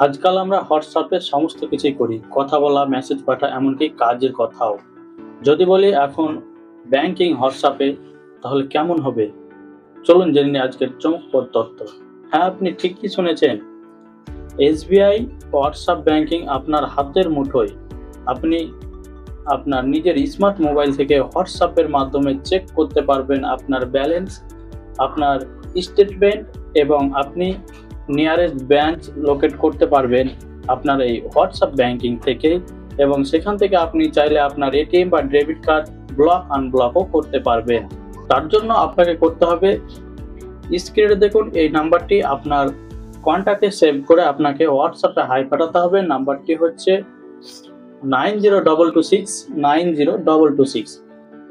আজকাল আমরা হোয়াটসঅ্যাপে সমস্ত কিছুই করি। কথা বলা মেসেজ পাঠা, এমনকি কাজের কথাও। যদি বলি এখন ব্যাংকিং হোয়াটসঅ্যাপে তাহলে কেমন হবে? চলুন জেনে নিই আজকের চমকপ্রদ তথ্য। হ্যাঁ আপনি ঠিকই শুনেছেন। এসবিআই হোয়াটসঅ্যাপ ব্যাংকিং আপনার হাতের মুঠোয়। আপনি আপনার নিজের স্মার্ট মোবাইল থেকে হোয়াটসঅ্যাপের মাধ্যমে চেক করতে পারবেন আপনার ব্যালেন্স আপনার স্টেটমেন্ট এবং আপনি নিয়ারেস্ট ব্রাঞ্চ লোকেট করতে পারবেন আপনার এই হোয়াটসঅ্যাপ ব্যাংকিং থেকে এবং সেখান থেকে আপনি চাইলে আপনার এটিএম বা ডেবিট কার্ড ব্লক আনব্লকও করতে পারবেন। তার জন্য আপনাকে করতে হবে স্ক্রিনে দেখুন এই নাম্বারটি আপনার কন্ট্যাক্টে সেভ করে আপনাকে হোয়াটসঅ্যাপে হাই পাঠাতে হবে। নাম্বারটি হচ্ছে nine zero double two six nine zero double two six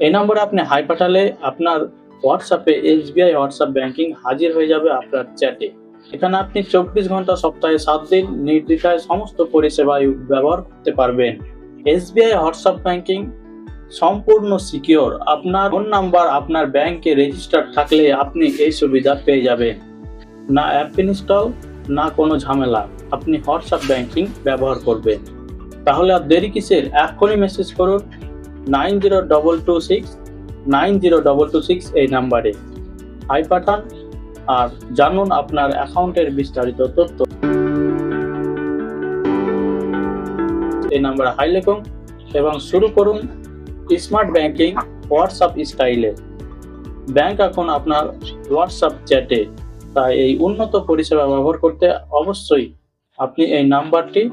এই নম্বরে আপনি হাই পাঠালে আপনার হোয়াটসঅ্যাপে এসবিআই হোয়াটসঅ্যাপ ব্যাংকিং হাজির হয়ে যাবে আপনার চ্যাটে এখানে আপনি চব্বিশ ঘণ্টা সপ্তাহে সাত দিন নির্দ্বিধায় সমস্ত পরিষেবা ব্যবহার করতে পারবেন। এসবিআই, হোয়াটসঅ্যাপ ব্যাংকিং, সম্পূর্ণ সিকিওর। আপনার ফোন নাম্বার আপনার ব্যাংকে রেজিস্টার থাকলে আপনি এই সুবিধা পেয়ে যাবেন। না অ্যাপ ইনস্টল, না কোনো ঝামেলা। আপনি হোয়াটসঅ্যাপ ব্যাংকিং ব্যবহার করবেন। তাহলে আর দেরি কিসের? এখনই মেসেজ করুন nine zero double two six, nine zero double two six এই নাম্বারে। হাই পাঠান। আর জানুন আপনার অ্যাকাউন্টের বিস্তারিত তথ্য। এই নাম্বারে হাই লিখুন এবং শুরু করুন স্মার্ট ব্যাংকিং হোয়াটসঅ্যাপ স্টাইলে। ব্যাংক এখন আপনার হোয়াটসঅ্যাপ চ্যাটে, তাই এই উন্নত পরিষেবা ব্যবহার করতে অবশ্যই আপনি এই নাম্বারটি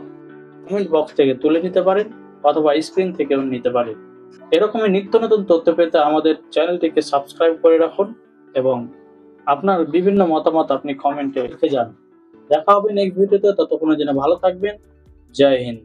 কমেন্ট বক্স থেকে তুলে নিতে পারেন অথবা স্ক্রিন থেকেও নিতে পারেন। এরকমই নিত্য নতুন তথ্য পেতে আমাদের চ্যানেলটিকে সাবস্ক্রাইব করে রাখুন এবং আপনার বিভিন্ন মতামত আপনি কমেন্টে লিখে যান। দেখা হবে নেক্সট ভিডিওতে ততক্ষণের জন্য ভালো থাকবেন। জয় হিন্দ।